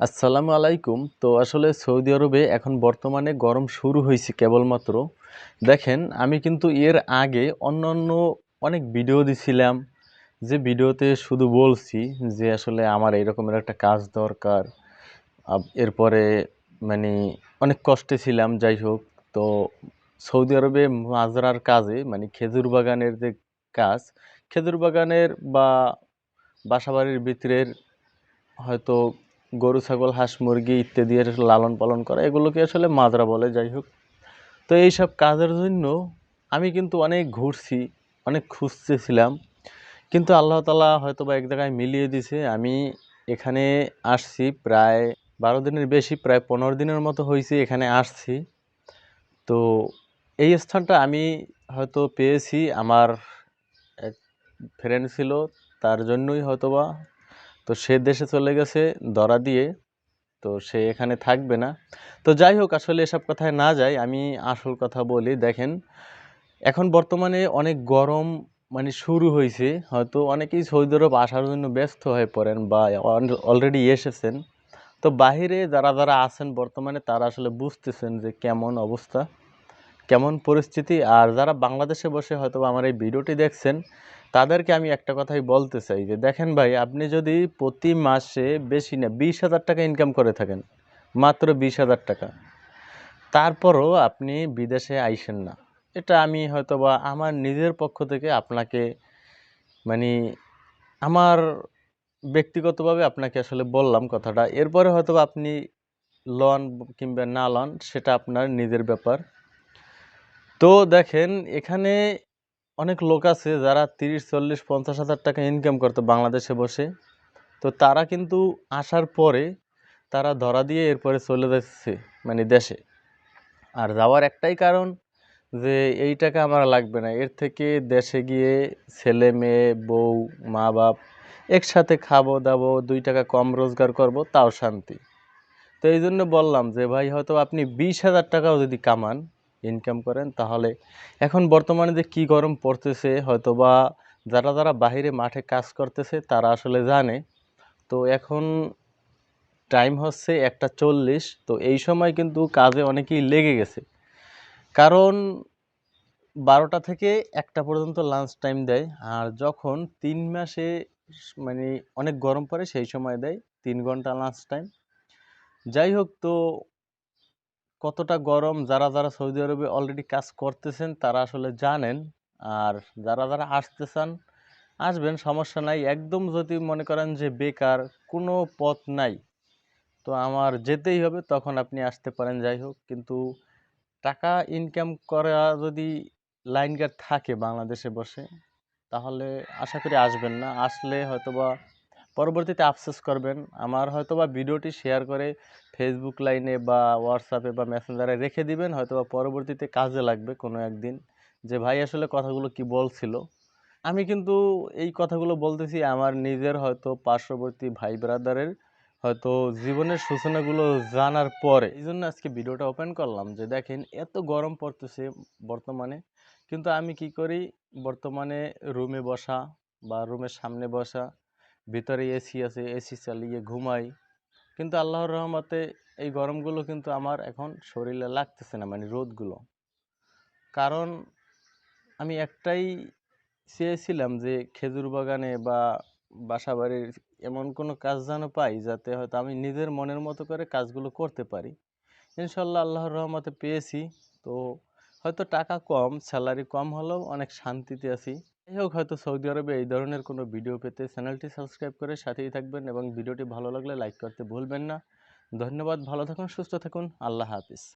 আসসালামু আলাইকুম। তো আসলে সৌদি আরবে এখন বর্তমানে গরম শুরু হয়েছে কেবলমাত্র। দেখেন, আমি কিন্তু এর আগে অন্য অন্য অনেক ভিডিও দিছিলাম, যে ভিডিওতে শুধু বলছি যে আসলে আমার এরকমের একটা কাজ দরকার। এরপরে মানে অনেক কষ্টে ছিলাম, যাই হোক। তো সৌদি আরবে মাজরার কাজে মানে খেজুর বাগানের যে কাজ, খেজুর বাগানের বা বাসাবাড়ির ভিতরের হয়তো গরু, ছাগল, হাঁস, মুরগি ইত্যাদি এর লালন পালন করা, এগুলোকে আসলে মাজরা বলে, যাই হোক। তো এইসব কাজের জন্য আমি কিন্তু অনেক ঘুরছি, অনেক খুঁজতেছিলাম। কিন্তু আল্লাহ তালা হয়তো বা এক জায়গায় মিলিয়ে দিছে। আমি এখানে আসছি প্রায় বারো দিনের বেশি, প্রায় পনেরো দিনের মতো হয়েছে এখানে আসছি। তো এই স্থানটা আমি হয়তো পেয়েছি, আমার এক ফ্রেন্ড ছিল, তার জন্যই হয়তোবা তো সে দেশে চলে গেছে দরা দিয়ে, তো সে এখানে থাকবে না। তো যাই হোক, আসলে এসব কথায় না যাই, আমি আসল কথা বলি, দেখেন, এখন বর্তমানে অনেক গরম মানে শুরু হয়েছে, হয়তো অনেকেই সৌদি আরব আসার জন্য ব্যস্ত হয়ে পড়েন বা অলরেডি এসেছেন। তো বাহিরে যারা যারা আছেন বর্তমানে, তারা আসলে বুঝতেছেন যে কেমন অবস্থা, কেমন পরিস্থিতি। আর যারা বাংলাদেশে বসে হয়তো আমার এই ভিডিওটি দেখছেন তাদেরকে আমি একটা কথাই বলতে চাই যে, দেখেন ভাই, আপনি যদি প্রতি মাসে বেশি না, বিশ হাজার টাকা ইনকাম করে থাকেন, মাত্র বিশ হাজার টাকা। তারপরও আপনি বিদেশে আইসেন না। এটা আমি হয়তো বা আমার নিজের পক্ষ থেকে আপনাকে মানে আমার ব্যক্তিগতভাবে আপনাকে আসলে বললাম কথাটা। এরপরে হয়তো আপনি লন কিংবা না লন, সেটা আপনার নিজের ব্যাপার। তো দেখেন, এখানে অনেক লোক আছে যারা তিরিশ, চল্লিশ, পঞ্চাশ হাজার টাকা ইনকাম করতো বাংলাদেশে বসে। তো তারা কিন্তু আসার পরে তারা ধরা দিয়ে এরপরে চলে যাচ্ছে মানে দেশে। আর যাওয়ার একটাই কারণ যে এই টাকা আমার লাগবে না। এর থেকে দেশে গিয়ে ছেলে, মেয়ে, বউ, মা, বাপ একসাথে খাব, দাবো, দুই টাকা কম রোজগার করব, তাও শান্তি। তো এই জন্য বললাম যে ভাই, হয়তো আপনি বিশ হাজার টাকাও যদি কামান ইনকাম করেন, তাহলে এখন বর্তমানে যে কি গরম পড়তেছে হয়তো বা যারা যারা বাইরে মাঠে কাজ করতেছে, তারা আসলে জানে। তো এখন টাইম হচ্ছে একটা চল্লিশ, তো এই সময় কিন্তু কাজে অনেকেই লেগে গেছে। কারণ বারোটা থেকে একটা পর্যন্ত লাঞ্চ টাইম দেয়, আর যখন তিন মাসে মানে অনেক গরম পড়ে, সেই সময় দেয় তিন ঘণ্টা লাঞ্চ টাইম যাই হোক, তো কতটা গরম যারা যারা সৌদি আরবে অলরেডি কাজ করতেছেন, তারা আসলে জানেন। আর যারা যারা আসতে চান, আসবেন, সমস্যা নাই। একদম যদি মনে করেন যে বেকার, কোনো পথ নাই। তো আমার যেতেই হবে, তখন আপনি আসতে পারেন, যাই হোক। কিন্তু টাকা ইনকাম করা যদি লাইন গার্ড থাকে বাংলাদেশে বসে, তাহলে আশা করি আসবেন না। আসলে হয়তোবা পরবর্তীতে আফসোস করবেন। আমার হয়তোবা ভিডিওটি শেয়ার করে ফেসবুক লাইনে বা হোয়াটসঅ্যাপে বা মেসেঞ্জারে রেখে দিবেন হয়তো বা পরবর্তীতে কাজে লাগবে কোনো একদিন। যে ভাই আসলে কথাগুলো কি বলছিল? আমি কিন্তু এই কথাগুলো বলতেছি আমার নিজের হয়তো পার্শ্ববর্তী ভাই ব্রাদারের হয়তো জীবনের সূচনাগুলো জানার পরে। এই জন্য আজকে ভিডিওটা ওপেন করলাম যে দেখেন এত গরম পড়তেছে বর্তমানে। কিন্তু আমি কি করি? বর্তমানে রুমে বসা বা রুমের সামনে বসা, ভিতরে এসি আছে এসি চালিয়ে ঘুমাই। কিন্তু আল্লাহর রহমতে এই গরমগুলো কিন্তু আমার এখন শরীরে লাগতেছে না মানে রোদগুলো। কারণ আমি একটাই চেয়েছিলাম যে খেজুর বাগানে বা বাসাবাড়ির এমন কোনো কাজ যেন পাই, যাতে হয়তো আমি নিজের মনের মতো করে কাজগুলো করতে পারি। ইনশাল্লাহ আল্লাহর রহমতে পেয়েছি। তো হয়তো টাকা কম, স্যালারি কম হলেও অনেক শান্তিতে আছি। যাই হোক, হয়তো সৌদি আরবে এই ধরনের কোনো ভিডিও পেতে চ্যানেলটি সাবস্ক্রাইব করে সাথেই থাকবেন এবং ভিডিওটি ভালো লাগলে লাইক করতে ভুলবেন না। ধন্যবাদ, ভালো থাকুন, সুস্থ থাকুন, আল্লাহ হাফিজ।